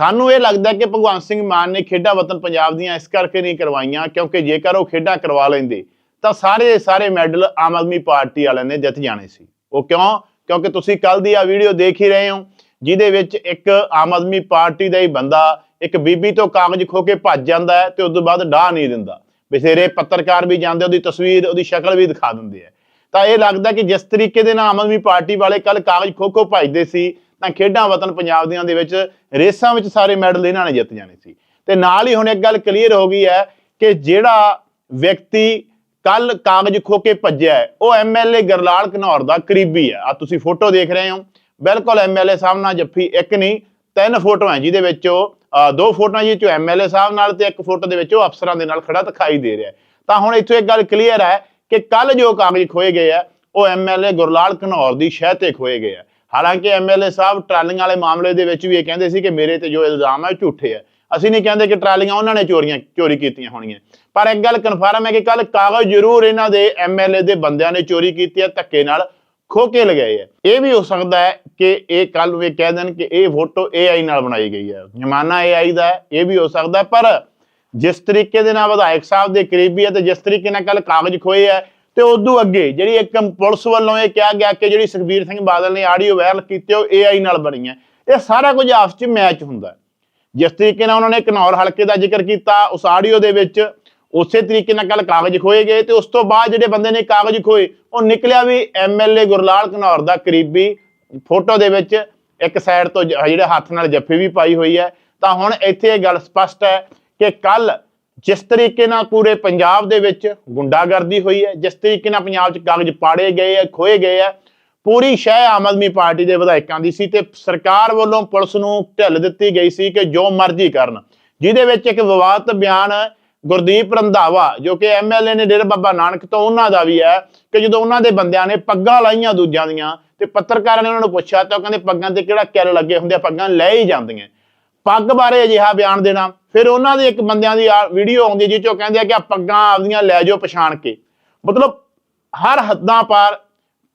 ਸਾਨੂੰ ਇਹ ਲੱਗਦਾ ਕਿ ਭਗਵੰਤ ਸਿੰਘ ਮਾਨ ਨੇ ਖੇਡਾਂ ਵਤਨ ਪੰਜਾਬ ਦੀਆਂ ਇਸ ਕਰਕੇ ਨਹੀਂ ਕਰਵਾਈਆਂ, ਕਿਉਂਕਿ ਜੇਕਰ ਉਹ ਖੇਡਾਂ ਕਰਵਾ ਲੈਂਦੇ, ਤਾਂ ਸਾਰੇ ਸਾਰੇ ਮੈਡਲ ਆਮ ਆਦਮੀ ਪਾਰਟੀ ਵਾਲਿਆਂ ਨੇ ਜਿੱਤ ਜਾਣੇ ਸੀ। ਉਹ ਕਿਉਂ? ਕਿਉਂਕਿ ਤੁਸੀਂ ਕੱਲ ਦੀ ਆ ਵੀਡੀਓ ਦੇਖ ਹੀ ਰਹੇ ਹੋ, ਜਿਹਦੇ ਵਿੱਚ ਇੱਕ ਆਮ ਆਦਮੀ ਪਾਰਟੀ ਦਾ ਹੀ ਬੰਦਾ ਇੱਕ ਬੀਬੀ ਤੋਂ ਕਾਗਜ਼ ਖੋ ਕੇ ਭੱਜ ਜਾਂਦਾ ਹੈ ਤੇ ਉਸ ਤੋਂ ਬਾਅਦ ਡਾਹ ਨਹੀਂ ਦਿੰਦਾ। ਬਥੇਰੇ ਪੱਤਰਕਾਰ ਵੀ ਜਾਂਦੇ, ਉਹਦੀ ਤਸਵੀਰ, ਉਹਦੀ ਸ਼ਕਲ ਵੀ ਦਿਖਾ ਦਿੰਦੇ ਆ। ਤਾਂ ਇਹ ਲੱਗਦਾ ਕਿ ਜਿਸ ਤਰੀਕੇ ਦੇ ਨਾਲ ਆਮ ਆਦਮੀ ਪਾਰਟੀ ਵਾਲੇ ਕੱਲ ਕਾਗਜ਼ ਖੋ ਖੋ ਭੱਜਦੇ ਸੀ ਤਾਂ ਖੇਡਾਂ ਵਤਨ ਪੰਜਾਬ ਦੀਆਂ ਦੇ ਵਿੱਚ ਰੇਸਾਂ ਵਿੱਚ ਸਾਰੇ ਮੈਡਲ ਇਹਨਾਂ ਨੇ ਜਿੱਤ ਜਾਣੇ ਸੀ। ਤੇ ਨਾਲ ਹੀ ਹੁਣ ਇੱਕ ਗੱਲ ਕਲੀਅਰ ਹੋ ਗਈ ਹੈ ਕਿ ਜਿਹੜਾ ਵਿਅਕਤੀ ਕੱਲ ਕਾਗਜ਼ ਖੋ ਕੇ ਭੱਜਿਆ ਹੈ, ਉਹ ਐਮਐਲਏ ਗਰਲਾਲ ਘਨੌਰ ਦਾ ਕਰੀਬੀ ਹੈ। ਆ ਤੁਸੀਂ ਫੋਟੋ ਦੇਖ ਰਹੇ ਹੋ। ਬਿਲਕੁਲ ਐਮਐਲਏ ਸਾਹਿਬ ਨਾਲ ਜੱਫੀ ਇੱਕ ਨਹੀਂ ਤਿੰਨ ਫੋਟੋਆਂ ਜਿਹਦੇ ਵਿੱਚ ਉਹ ਦੋ ਫੋਟੋਆਂ ਜਿਹਦੇ ਚ ਐਮਐਲਏ ਸਾਹਿਬ ਨਾਲ ਤੇ ਇੱਕ ਫੋਟੋ ਦੇ ਵਿੱਚ ਉਹ ਅਫਸਰਾਂ ਦੇ ਨਾਲ ਖੜਾ ਦਿਖਾਈ ਦੇ ਰਿਹਾ ਤਾਂ ਹੁਣ ਇੱਥੋਂ ਇੱਕ ਗੱਲ ਕਲੀਅਰ ਹੈ ਕਿ ਕੱਲ ਜੋ ਕਾਗਜ਼ ਖੋਏ ਗਏ ਆ ਉਹ ਐਮਐਲਏ ਗੁਰਲਾਲ ਘਨੌਰ ਦੀ ਸ਼ਹਿ ਤੇ ਖੋਏ ਗਏ ਆ। ਹਾਲਾਂਕਿ ਐਮਐਲਏ ਸਾਹਿਬ ਟਰਾਲੀਆਂ ਵਾਲੇ ਮਾਮਲੇ ਦੇ ਵਿੱਚ ਵੀ ਇਹ ਕਹਿੰਦੇ ਸੀ ਕਿ ਮੇਰੇ ਤੇ ਜੋ ਇਲਜ਼ਾਮ ਹੈ ਝੂਠੇ ਹੈ। ਅਸੀਂ ਨਹੀਂ ਕਹਿੰਦੇ ਕਿ ਟਰਾਲੀਆਂ ਉਹਨਾਂ ਨੇ ਚੋਰੀਆਂ, ਚੋਰੀ ਕੀਤੀਆਂ ਹੋਣੀਆਂ ਪਰ ਇੱਕ ਗੱਲ ਕਨਫਰਮ ਹੈ ਕਿ ਕੱਲ ਕਾਗਜ਼ ਜ਼ਰੂਰ ਇਹਨਾਂ ਦੇ ਐਮਐਲਏ ਦੇ ਬੰਦਿਆਂ ਨੇ ਚੋਰੀ ਕੀਤੀ ਹੈ, ਧੱਕੇ ਨਾਲ ਖੋ ਕੇ ਲਗਾਏ ਹੈ। ਇਹ ਵੀ ਹੋ ਸਕਦਾ ਹੈ ਕਿ ਇਹ ਕੱਲ ਇਹ ਕਹਿ ਦੇਣ ਕਿ ਇਹ ਫੋਟੋ AI ਨਾਲ ਬਣਾਈ ਗਈ ਹੈ। ਜ਼ਮਾਨਾ AI ਦਾ ਹੈ, ਇਹ ਵੀ ਹੋ ਸਕਦਾ ਪਰ ਜਿਸ ਤਰੀਕੇ ਦੇ ਨਾਲ ਵਿਧਾਇਕ ਸਾਹਿਬ ਦੇ ਕਰੀਬੀ ਹੈ ਤੇ ਜਿਸ ਤਰੀਕੇ ਨਾਲ ਕੱਲ ਕਾਗਜ਼ ਖੋਏ ਹੈ ਤੇ ਉਦੋਂ ਅੱਗੇ ਜਿਹੜੀ ਇੱਕ ਪੁਲਿਸ ਵੱਲੋਂ ਇਹ ਕਿਹਾ ਗਿਆ ਕਿ ਜਿਹੜੀ ਸੁਖਬੀਰ ਸਿੰਘ ਬਾਦਲ ਨੇ ਆਡੀਓ ਵਾਇਰਲ ਕੀਤੀ ਉਹ AI ਨਾਲ ਬਣੀ ਹੈ ਇਹ ਸਾਰਾ ਕੁਝ ਆਪਸ ਵਿੱਚ ਮੈਚ ਹੁੰਦਾ ਜਿਸ ਤਰੀਕੇ ਨਾਲ ਉਹਨਾਂ ਨੇ ਘਨੌਰ ਹਲਕੇ ਦਾ ਜ਼ਿਕਰ ਕੀਤਾ, ਉਸ ਆਡੀਓ ਦੇ ਵਿੱਚ ਉਸੇ ਤਰੀਕੇ ਨਾਲ ਕੱਲ ਕਾਗਜ਼ ਖੋਏ ਗਏ ਤੇ ਉਸ ਤੋਂ ਬਾਅਦ ਜਿਹੜੇ ਬੰਦੇ ਨੇ ਕਾਗਜ਼ ਖੋਏ, ਉਹ ਨਿਕਲਿਆ ਵੀ ਐਮਐਲਏ ਗੁਰਲਾਲ ਘਨੌਰ ਦਾ ਕਰੀਬੀ ਫੋਟੋ ਦੇ ਵਿੱਚ ਇੱਕ ਸਾਈਡ ਤੋਂ ਜਿਹੜੇ ਹੱਥ ਨਾਲ ਜੱਫੀ ਵੀ ਪਾਈ ਹੋਈ ਹੈ। ਤਾਂ ਹੁਣ ਇੱਥੇ ਇਹ ਗੱਲ ਸਪਸ਼ਟ ਹੈ ਕਿ ਕੱਲ ਜਿਸ ਤਰੀਕੇ ਨਾਲ ਪੂਰੇ ਪੰਜਾਬ ਦੇ ਵਿੱਚ ਗੁੰਡਾਗਰਦੀ ਹੋਈ ਹੈ, ਜਿਸ ਤਰੀਕੇ ਨਾਲ ਪੰਜਾਬ 'ਚ ਕਾਗਜ਼ ਪਾੜੇ ਗਏ ਆ, ਖੋਏ ਗਏ ਆ, ਪੂਰੀ ਸ਼ਹਿ ਆਮ ਆਦਮੀ ਪਾਰਟੀ ਦੇ ਵਿਧਾਇਕਾਂ ਦੀ ਸੀ ਤੇ ਸਰਕਾਰ ਵੱਲੋਂ ਪੁਲਿਸ ਨੂੰ ਢਿੱਲ ਦਿੱਤੀ ਗਈ ਸੀ ਕਿ ਜੋ ਮਰਜ਼ੀ ਕਰਨ। ਜਿਹਦੇ ਵਿੱਚ ਇੱਕ ਵਿਵਾਦਤ ਬਿਆਨ ਗੁਰਦੀਪ ਰੰਧਾਵਾ, ਜੋ ਕਿ ਐਮਐਲਏ ਨੇ ਡੇਰਾ ਬਾਬਾ ਨਾਨਕ ਤੋਂ, ਉਹਨਾਂ ਦਾ ਵੀ ਹੈ ਕਿ ਜਦੋਂ ਉਹਨਾਂ ਦੇ ਬੰਦਿਆਂ ਨੇ ਪੱਗਾਂ ਲਾਈਆਂ ਦੂਜਿਆਂ ਦੀਆਂ ਤੇ ਪੱਤਰਕਾਰਾਂ ਨੇ ਉਹਨਾਂ ਨੂੰ ਪੁੱਛਿਆ ਤਾਂ ਉਹ ਕਹਿੰਦੇ ਪੱਗਾਂ ਤੇ ਕਿਹੜਾ ਕਿੱਲ ਲੱਗੇ ਹੁੰਦੇ ਆ, ਪੱਗਾਂ ਲੈ ਹੀ ਜਾਂਦੀਆਂ। ਪੱਗ ਬਾਰੇ ਅਜਿਹਾ ਬਿਆਨ ਦੇਣਾ। ਫਿਰ ਉਹਨਾਂ ਦੇ ਇੱਕ ਬੰਦਿਆਂ ਦੀ ਵੀਡੀਓ ਆਉਂਦੀ ਜਿਹ ਚੋਂ ਕਹਿੰਦੇ ਆ ਕਿ ਆ ਪੱਗਾਂ ਆਪਦੀਆਂ ਲੈ ਜਾਓ ਪਛਾਣ ਕੇ। ਮਤਲਬ ਹਰ ਹੱਦਾਂ ਪਾਰ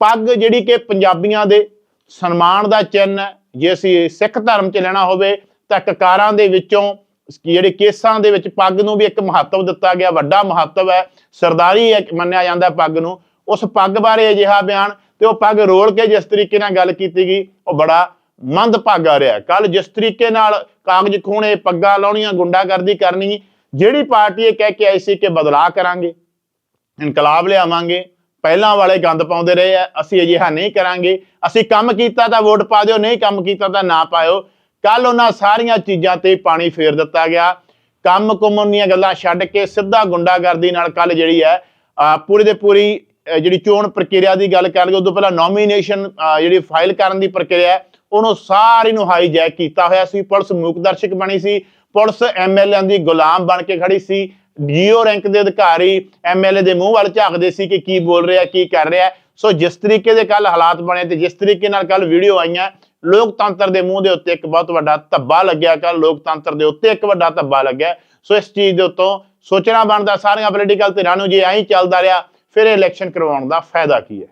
ਪੱਗ ਜਿਹੜੀ ਕਿ ਪੰਜਾਬੀਆਂ ਦੇ ਸਨਮਾਨ ਦਾ ਚਿੰਨ੍ਹ ਹੈ। ਜੇ ਅਸੀਂ ਸਿੱਖ ਧਰਮ ਚ ਲੈਣਾ ਹੋਵੇ ਤਾਂ ਕਕਾਰਾਂ ਦੇ ਵਿੱਚੋਂ ਜਿਹੜੇ ਕੇਸਾਂ ਦੇ ਵਿੱਚ ਪੱਗ ਨੂੰ ਵੀ ਇੱਕ ਮਹੱਤਵ ਦਿੱਤਾ ਗਿਆ, ਵੱਡਾ ਮਹੱਤਵ ਹੈ। ਸਰਦਾਰੀ ਮੰਨਿਆ ਜਾਂਦਾ ਪੱਗ ਨੂੰ। ਉਸ ਪੱਗ ਬਾਰੇ ਅਜਿਹਾ ਬਿਆਨ ਤੇ ਉਹ ਪੱਗ ਰੋਲ ਕੇ ਜਿਸ ਤਰੀਕੇ ਨਾਲ ਗੱਲ ਕੀਤੀ ਗਈ, ਉਹ ਬੜਾ ਮੰਦਭਾਗਾ ਰਿਹਾ। ਕੱਲ ਜਿਸ ਤਰੀਕੇ ਨਾਲ ਕਾਗਜ਼ ਖੋਣੇ ਪੱਗਾਂ ਲਾਉਣੀਆਂ, ਗੁੰਡਾਗਰਦੀ ਕਰਨੀ, ਜਿਹੜੀ ਪਾਰਟੀ ਇਹ ਕਹਿ ਕੇ ਆਈ ਸੀ ਕਿ ਬਦਲਾਅ ਕਰਾਂਗੇ, ਇਨਕਲਾਬ ਲਿਆਵਾਂਗੇ, ਪਹਿਲਾਂ ਵਾਲੇ ਗੰਦ ਪਾਉਂਦੇ ਰਹੇ ਆ, ਅਸੀਂ ਅਜਿਹਾ ਨਹੀਂ ਕਰਾਂਗੇ। ਅਸੀਂ ਕੰਮ ਕੀਤਾ ਤਾਂ ਵੋਟ ਪਾ ਦਿਓ, ਨਹੀਂ ਕੰਮ ਕੀਤਾ ਤਾਂ ਨਾ ਪਾਇਓ। ਕੱਲ ਉਹਨਾਂ ਸਾਰੀਆਂ ਚੀਜ਼ਾਂ ਤੇ ਪਾਣੀ ਫੇਰ ਦਿੱਤਾ ਗਿਆ। ਕੰਮ ਕੁੰਮ ਦੀਆਂ ਗੱਲਾਂ ਛੱਡ ਕੇ ਸਿੱਧਾ ਗੁੰਡਾਗਰਦੀ ਨਾਲ ਕੱਲ ਜਿਹੜੀ ਹੈ ਪੂਰੀ ਦੇ ਪੂਰੀ ਜਿਹੜੀ ਚੋਣ ਪ੍ਰਕਿਰਿਆ ਦੀ ਗੱਲ ਕਰਾਂਗੇ ਉਦੋਂ ਪਹਿਲਾਂ ਨੋਮੀਨੇਸ਼ਨ ਜਿਹੜੀ ਫਾਈਲ ਕਰਨ ਦੀ ਪ੍ਰਕਿਰਿਆ ਉਹਨੂੰ ਸਾਰੀ ਨੂੰ ਹਾਈਜੈਕ ਕੀਤਾ ਹੋਇਆ ਸੀ। ਪੁਲਿਸ ਮੂਕਦਰਸ਼ਕ ਬਣੀ ਸੀ। ਪੁਲਿਸ ਐਮਐਲਏ ਦੀ ਗੁਲਾਮ ਬਣ ਕੇ ਖੜੀ ਸੀ। ਜੀਓ ਰੈਂਕ ਦੇ ਅਧਿਕਾਰੀ ਐਮਐਲਏ ਦੇ ਮੂੰਹ ਵੱਲ ਝਾਕਦੇ ਸੀ ਕਿ ਕੀ ਬੋਲ ਰਿਹਾ, ਕੀ ਕਰ ਰਿਹਾ। ਸੋ ਜਿਸ ਤਰੀਕੇ ਦੇ ਕੱਲ ਹਾਲਾਤ ਬਣੇ ਤੇ ਜਿਸ ਤਰੀਕੇ ਨਾਲ ਕੱਲ ਵੀਡੀਓ ਆਈਆਂ, ਲੋਕਤੰਤਰ ਦੇ ਮੂੰਹ ਦੇ ਉੱਤੇ ਇੱਕ ਬਹੁਤ ਵੱਡਾ ਧੱਬਾ ਲੱਗਿਆ। ਕੱਲ ਲੋਕਤੰਤਰ ਦੇ ਉੱਤੇ ਇੱਕ ਵੱਡਾ ਧੱਬਾ ਲੱਗਿਆ। ਸੋ ਇਸ ਚੀਜ਼ ਦੇ ਉੱਤੋਂ ਸੋਚਣਾ ਬਣਦਾ, ਸਾਰੀਆਂ ਪੋਲੀਟੀਕਲ ਧਿਰਾਂ ਨੂੰ ਜੇ ਐਂ ਹੀ ਚੱਲਦਾ ਰਿਹਾ, ਫਿਰ ਇਲੈਕਸ਼ਨ ਕਰਵਾਉਣ ਦਾ ਫਾਇਦਾ ਕੀ ਹੈ?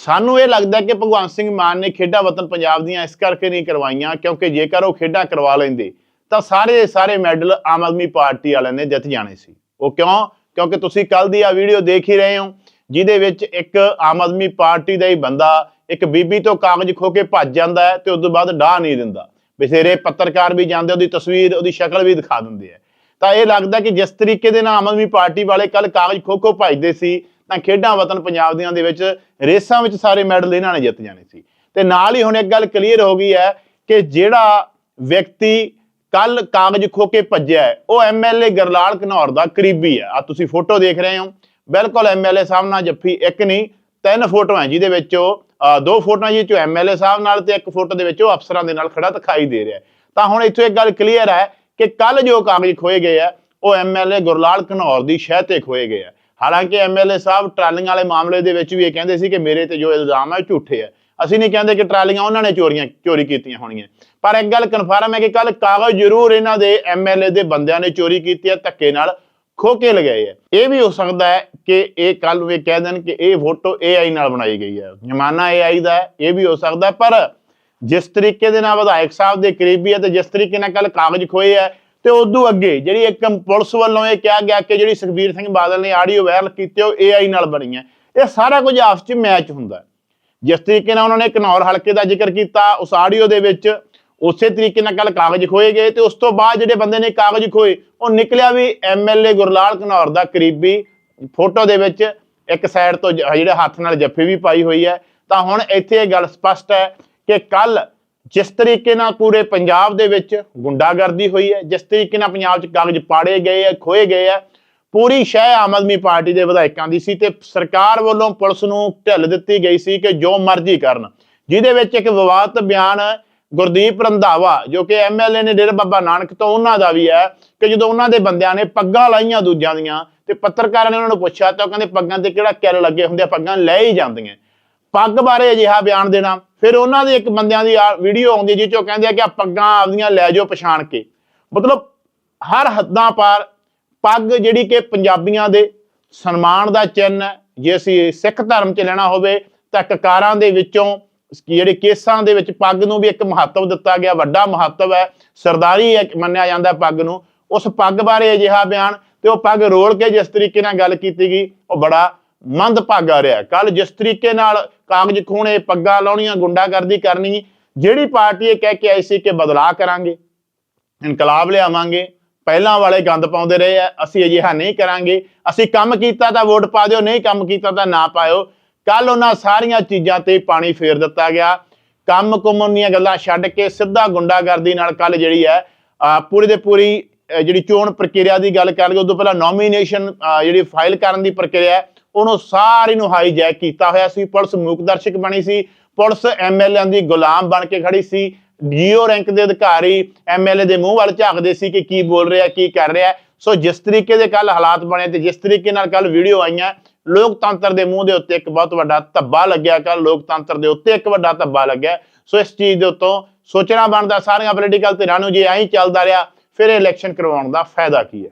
ਸਾਨੂੰ ਇਹ ਲੱਗਦਾ ਕਿ ਭਗਵੰਤ ਸਿੰਘ ਮਾਨ ਨੇ ਖੇਡਾਂ ਵਤਨ ਪੰਜਾਬ ਦੀਆਂ ਇਸ ਕਰਕੇ ਨਹੀਂ ਕਰਵਾਈਆਂ, ਕਿਉਂਕਿ ਜੇਕਰ ਉਹ ਖੇਡਾਂ ਕਰਵਾ ਲੈਂਦੇ, ਤਾਂ ਸਾਰੇ ਦੇ ਸਾਰੇ ਮੈਡਲ ਆਮ ਆਦਮੀ ਪਾਰਟੀ ਵਾਲਿਆਂ ਨੇ ਜਿੱਤ ਜਾਣੇ ਸੀ। ਉਹ ਕਿਉਂ? ਕਿਉਂਕਿ ਤੁਸੀਂ ਕੱਲ ਦੀ ਆ ਵੀਡੀਓ ਦੇਖ ਹੀ ਰਹੇ ਹੋ, ਜਿਹਦੇ ਵਿੱਚ ਇੱਕ ਆਮ ਆਦਮੀ ਪਾਰਟੀ ਦਾ ਹੀ ਬੰਦਾ ਇੱਕ ਬੀਬੀ ਤੋਂ ਕਾਗਜ਼ ਖੋ ਕੇ ਭੱਜ ਜਾਂਦਾ ਹੈ ਤੇ ਉਸ ਤੋਂ ਬਾਅਦ ਡਾਹ ਨਹੀਂ ਦਿੰਦਾ। ਬਥੇਰੇ ਪੱਤਰਕਾਰ ਵੀ ਜਾਂਦੇ, ਉਹਦੀ ਤਸਵੀਰ, ਉਹਦੀ ਸ਼ਕਲ ਵੀ ਦਿਖਾ ਦਿੰਦੇ ਆ। ਤਾਂ ਇਹ ਲੱਗਦਾ ਕਿ ਜਿਸ ਤਰੀਕੇ ਦੇ ਨਾਲ ਆਮ ਆਦਮੀ ਪਾਰਟੀ ਵਾਲੇ ਕੱਲ ਕਾਗਜ਼ ਖੋ ਖੋ ਭੱਜਦੇ ਸੀ ਤਾਂ ਖੇਡਾਂ ਵਤਨ ਪੰਜਾਬ ਦੀਆਂ ਦੇ ਵਿੱਚ ਰੇਸਾਂ ਵਿੱਚ ਸਾਰੇ ਮੈਡਲ ਇਹਨਾਂ ਨੇ ਜਿੱਤ ਜਾਣੇ ਸੀ। ਤੇ ਨਾਲ ਹੀ ਹੁਣ ਇੱਕ ਗੱਲ ਕਲੀਅਰ ਹੋ ਗਈ ਹੈ ਕਿ ਜਿਹੜਾ ਵਿਅਕਤੀ ਕੱਲ ਕਾਗਜ਼ ਖੋ ਕੇ ਭੱਜਿਆ ਹੈ, ਉਹ ਐਮਐਲਏ ਗਰਲਾਲ ਘਨੌਰ ਦਾ ਕਰੀਬੀ ਹੈ। ਆ ਤੁਸੀਂ ਫੋਟੋ ਦੇਖ ਰਹੇ ਹੋ। ਬਿਲਕੁਲ ਐਮਐਲਏ ਸਾਹਿਬ ਨਾਲ ਜੱਫੀ ਇੱਕ ਨਹੀਂ ਤਿੰਨ ਫੋਟੋਆਂ ਜਿਹਦੇ ਵਿੱਚ ਉਹ ਦੋ ਫੋਟੋਆਂ ਜਿਹਦੇ ਚ ਐਮਐਲਏ ਸਾਹਿਬ ਨਾਲ ਤੇ ਇੱਕ ਫੋਟੋ ਦੇ ਵਿੱਚ ਉਹ ਅਫਸਰਾਂ ਦੇ ਨਾਲ ਖੜਾ ਦਿਖਾਈ ਦੇ ਰਿਹਾ ਤਾਂ ਹੁਣ ਇੱਥੋਂ ਇੱਕ ਗੱਲ ਕਲੀਅਰ ਹੈ ਕਿ ਕੱਲ ਜੋ ਕਾਗਜ਼ ਖੋਏ ਗਏ ਆ ਉਹ ਐਮਐਲਏ ਗੁਰਲਾਲ ਘਨੌਰ ਦੀ ਸ਼ਹਿ ਤੇ ਖੋਏ ਗਏ ਆ। ਹਾਲਾਂਕਿ ਐਮਐਲਏ ਸਾਹਿਬ ਟਰਾਲੀਆਂ ਵਾਲੇ ਮਾਮਲੇ ਦੇ ਵਿੱਚ ਵੀ ਇਹ ਕਹਿੰਦੇ ਸੀ ਕਿ ਮੇਰੇ ਤੇ ਜੋ ਇਲਜ਼ਾਮ ਹੈ ਝੂਠੇ ਹੈ। ਅਸੀਂ ਨਹੀਂ ਕਹਿੰਦੇ ਕਿ ਟਰਾਲੀਆਂ ਉਹਨਾਂ ਨੇ ਚੋਰੀਆਂ, ਚੋਰੀ ਕੀਤੀਆਂ ਹੋਣੀਆਂ ਪਰ ਇੱਕ ਗੱਲ ਕਨਫਰਮ ਹੈ ਕਿ ਕੱਲ ਕਾਗਜ਼ ਜ਼ਰੂਰ ਇਹਨਾਂ ਦੇ ਐਮਐਲਏ ਦੇ ਬੰਦਿਆਂ ਨੇ ਚੋਰੀ ਕੀਤੀ ਹੈ, ਧੱਕੇ ਨਾਲ ਖੋ ਕੇ ਲਗਾਏ ਹੈ। ਇਹ ਵੀ ਹੋ ਸਕਦਾ ਹੈ ਕਿ ਇਹ ਕੱਲ ਨੂੰ ਇਹ ਕਹਿ ਦੇਣ ਕਿ ਇਹ ਫੋਟੋ AI ਨਾਲ ਬਣਾਈ ਗਈ ਹੈ। ਜ਼ਮਾਨਾ AI ਦਾ ਹੈ, ਇਹ ਵੀ ਹੋ ਸਕਦਾ ਪਰ ਜਿਸ ਤਰੀਕੇ ਦੇ ਨਾਲ ਵਿਧਾਇਕ ਸਾਹਿਬ ਦੇ ਕਰੀਬੀ ਹੈ ਤੇ ਜਿਸ ਤਰੀਕੇ ਨਾਲ ਕੱਲ ਕਾਗਜ਼ ਖੋਏ ਹੈ ਤੇ ਉਦੋਂ ਅੱਗੇ ਜਿਹੜੀ ਇੱਕ ਪੁਲਿਸ ਵੱਲੋਂ ਇਹ ਕਿਹਾ ਗਿਆ ਕਿ ਜਿਹੜੀ ਸੁਖਬੀਰ ਸਿੰਘ ਬਾਦਲ ਨੇ ਆਡੀਓ ਵਾਇਰਲ ਕੀਤੀ ਉਹ AI ਨਾਲ ਬਣੀ ਹੈ ਇਹ ਸਾਰਾ ਕੁਝ ਆਪਸ ਵਿੱਚ ਮੈਚ ਹੁੰਦਾ ਜਿਸ ਤਰੀਕੇ ਨਾਲ ਉਹਨਾਂ ਨੇ ਘਨੌਰ ਹਲਕੇ ਦਾ ਜ਼ਿਕਰ ਕੀਤਾ, ਉਸ ਆਡੀਓ ਦੇ ਵਿੱਚ ਉਸੇ ਤਰੀਕੇ ਨਾਲ ਕੱਲ ਕਾਗਜ਼ ਖੋਏ ਗਏ ਤੇ ਉਸ ਤੋਂ ਬਾਅਦ ਜਿਹੜੇ ਬੰਦੇ ਨੇ ਕਾਗਜ਼ ਖੋਏ, ਉਹ ਨਿਕਲਿਆ ਵੀ ਐਮਐਲਏ ਗੁਰਲਾਲ ਘਨੌਰ ਦਾ ਕਰੀਬੀ ਫੋਟੋ ਦੇ ਵਿੱਚ ਇੱਕ ਸਾਈਡ ਤੋਂ ਜਿਹੜੇ ਹੱਥ ਨਾਲ ਜੱਫੀ ਵੀ ਪਾਈ ਹੋਈ ਹੈ। ਤਾਂ ਹੁਣ ਇੱਥੇ ਇਹ ਗੱਲ ਸਪਸ਼ਟ ਹੈ ਕਿ ਕੱਲ ਜਿਸ ਤਰੀਕੇ ਨਾਲ ਪੂਰੇ ਪੰਜਾਬ ਦੇ ਵਿੱਚ ਗੁੰਡਾਗਰਦੀ ਹੋਈ ਹੈ, ਜਿਸ ਤਰੀਕੇ ਨਾਲ ਪੰਜਾਬ 'ਚ ਕਾਗਜ਼ ਪਾੜੇ ਗਏ ਆ, ਖੋਏ ਗਏ ਆ, ਪੂਰੀ ਸ਼ਹਿ ਆਮ ਆਦਮੀ ਪਾਰਟੀ ਦੇ ਵਿਧਾਇਕਾਂ ਦੀ ਸੀ ਤੇ ਸਰਕਾਰ ਵੱਲੋਂ ਪੁਲਿਸ ਨੂੰ ਢਿੱਲ ਦਿੱਤੀ ਗਈ ਸੀ ਕਿ ਜੋ ਮਰਜ਼ੀ ਕਰਨ। ਜਿਹਦੇ ਵਿੱਚ ਇੱਕ ਵਿਵਾਦਤ ਬਿਆਨ ਗੁਰਦੀਪ ਰੰਧਾਵਾ, ਜੋ ਕਿ ਐਮਐਲਏ ਨੇ ਡੇਰਾ ਬਾਬਾ ਨਾਨਕ ਤੋਂ, ਉਹਨਾਂ ਦਾ ਵੀ ਹੈ ਕਿ ਜਦੋਂ ਉਹਨਾਂ ਦੇ ਬੰਦਿਆਂ ਨੇ ਪੱਗਾਂ ਲਾਈਆਂ ਦੂਜਿਆਂ ਦੀਆਂ ਤੇ ਪੱਤਰਕਾਰਾਂ ਨੇ ਉਹਨਾਂ ਨੂੰ ਪੁੱਛਿਆ ਤਾਂ ਉਹ ਕਹਿੰਦੇ ਪੱਗਾਂ ਤੇ ਕਿਹੜਾ ਕਿੱਲ ਲੱਗੇ ਹੁੰਦੇ ਆ, ਪੱਗਾਂ ਲੈ ਹੀ ਜਾਂਦੀਆਂ। ਪੱਗ ਬਾਰੇ ਅਜਿਹਾ ਬਿਆਨ ਦੇਣਾ ਫਿਰ ਉਹਨਾਂ ਦੇ ਇੱਕ ਬੰਦਿਆਂ ਦੀ ਵੀਡੀਓ ਆਉਂਦੀ ਜਿਹ ਚੋਂ ਕਹਿੰਦੇ ਆ ਕਿ ਆ ਪੱਗਾਂ ਆਪਦੀਆਂ ਲੈ ਜਾਓ ਪਛਾਣ ਕੇ। ਮਤਲਬ ਹਰ ਹੱਦਾਂ ਪਾਰ ਪੱਗ ਜਿਹੜੀ ਕਿ ਪੰਜਾਬੀਆਂ ਦੇ ਸਨਮਾਨ ਦਾ ਚਿੰਨ੍ਹ ਹੈ। ਜੇ ਅਸੀਂ ਸਿੱਖ ਧਰਮ ਚ ਲੈਣਾ ਹੋਵੇ ਤਾਂ ਕਕਾਰਾਂ ਦੇ ਵਿੱਚੋਂ ਜਿਹੜੇ ਕੇਸਾਂ ਦੇ ਵਿੱਚ ਪੱਗ ਨੂੰ ਵੀ ਇੱਕ ਮਹੱਤਵ ਦਿੱਤਾ ਗਿਆ, ਵੱਡਾ ਮਹੱਤਵ ਹੈ। ਸਰਦਾਰੀ ਮੰਨਿਆ ਜਾਂਦਾ ਪੱਗ ਨੂੰ। ਉਸ ਪੱਗ ਬਾਰੇ ਅਜਿਹਾ ਬਿਆਨ ਤੇ ਉਹ ਪੱਗ ਰੋਲ ਕੇ ਜਿਸ ਤਰੀਕੇ ਨਾਲ ਗੱਲ ਕੀਤੀ ਗਈ, ਉਹ ਬੜਾ ਮੰਦਭਾਗਾ ਰਿਹਾ। ਕੱਲ ਜਿਸ ਤਰੀਕੇ ਨਾਲ ਕਾਗਜ਼ ਖੋਣੇ ਪੱਗਾਂ ਲਾਉਣੀਆਂ, ਗੁੰਡਾਗਰਦੀ ਕਰਨੀ, ਜਿਹੜੀ ਪਾਰਟੀ ਇਹ ਕਹਿ ਕੇ ਆਈ ਸੀ ਕਿ ਬਦਲਾਅ ਕਰਾਂਗੇ, ਇਨਕਲਾਬ ਲਿਆਵਾਂਗੇ, ਪਹਿਲਾਂ ਵਾਲੇ ਗੰਦ ਪਾਉਂਦੇ ਰਹੇ ਆ, ਅਸੀਂ ਅਜਿਹਾ ਨਹੀਂ ਕਰਾਂਗੇ। ਅਸੀਂ ਕੰਮ ਕੀਤਾ ਤਾਂ ਵੋਟ ਪਾ ਦਿਓ, ਨਹੀਂ ਕੰਮ ਕੀਤਾ ਤਾਂ ਨਾ ਪਾਇਓ। ਕੱਲ ਉਹਨਾਂ ਸਾਰੀਆਂ ਚੀਜ਼ਾਂ ਤੇ ਪਾਣੀ ਫੇਰ ਦਿੱਤਾ ਗਿਆ। ਕੰਮ ਕੁੰਮ ਦੀਆਂ ਗੱਲਾਂ ਛੱਡ ਕੇ ਸਿੱਧਾ ਗੁੰਡਾਗਰਦੀ ਨਾਲ ਕੱਲ ਜਿਹੜੀ ਹੈ ਪੂਰੀ ਦੇ ਪੂਰੀ ਜਿਹੜੀ ਚੋਣ ਪ੍ਰਕਿਰਿਆ ਦੀ ਗੱਲ ਕਰ ਕਰਾਂਗੇ, ਉਦੋਂ ਪਹਿਲਾਂ ਨੋਮੀਨੇਸ਼ਨ ਜਿਹੜੀ ਫਾਈਲ ਕਰਨ ਦੀ ਪ੍ਰਕਿਰਿਆ ਉਹਨੂੰ ਸਾਰੀ ਨੂੰ ਹਾਈਜੈਕ ਕੀਤਾ ਹੋਇਆ ਸੀ। ਪੁਲਿਸ ਮੂਕ ਦਰਸ਼ਕ ਬਣੀ ਸੀ। ਪੁਲਿਸ ਐਮਐਲਏ ਦੀ ਗੁਲਾਮ ਬਣ ਕੇ ਖੜੀ ਸੀ। ਜੀਓ ਰੈਂਕ ਦੇ ਅਧਿਕਾਰੀ ਐਮਐਲਏ ਦੇ ਮੂੰਹ ਵੱਲ ਝਾਕਦੇ ਸੀ ਕਿ ਕੀ ਬੋਲ ਰਿਹਾ, ਕੀ ਕਰ ਰਿਹਾ। ਸੋ ਜਿਸ ਤਰੀਕੇ ਦੇ ਕੱਲ ਹਾਲਾਤ ਬਣੇ ਤੇ ਜਿਸ ਤਰੀਕੇ ਨਾਲ ਕੱਲ ਵੀਡੀਓ ਆਈਆਂ, ਲੋਕਤੰਤਰ ਦੇ ਮੂੰਹ ਦੇ ਉੱਤੇ ਇੱਕ ਬਹੁਤ ਵੱਡਾ ਧੱਬਾ ਲੱਗਿਆ। ਕੱਲ ਲੋਕਤੰਤਰ ਦੇ ਉੱਤੇ ਇੱਕ ਵੱਡਾ ਧੱਬਾ ਲੱਗਿਆ। ਸੋ ਇਸ ਚੀਜ਼ ਦੇ ਉੱਤੋਂ ਸੋਚਣਾ ਬਣਦਾ, ਸਾਰੀਆਂ ਪੋਲੀਟੀਕਲ ਧਿਰਾਂ ਨੂੰ ਜੇ ਐਂ ਚੱਲਦਾ ਰਿਹਾ, ਫਿਰ ਇਲੈਕਸ਼ਨ ਕਰਵਾਉਣ ਦਾ ਫਾਇਦਾ ਕੀ ਹੈ?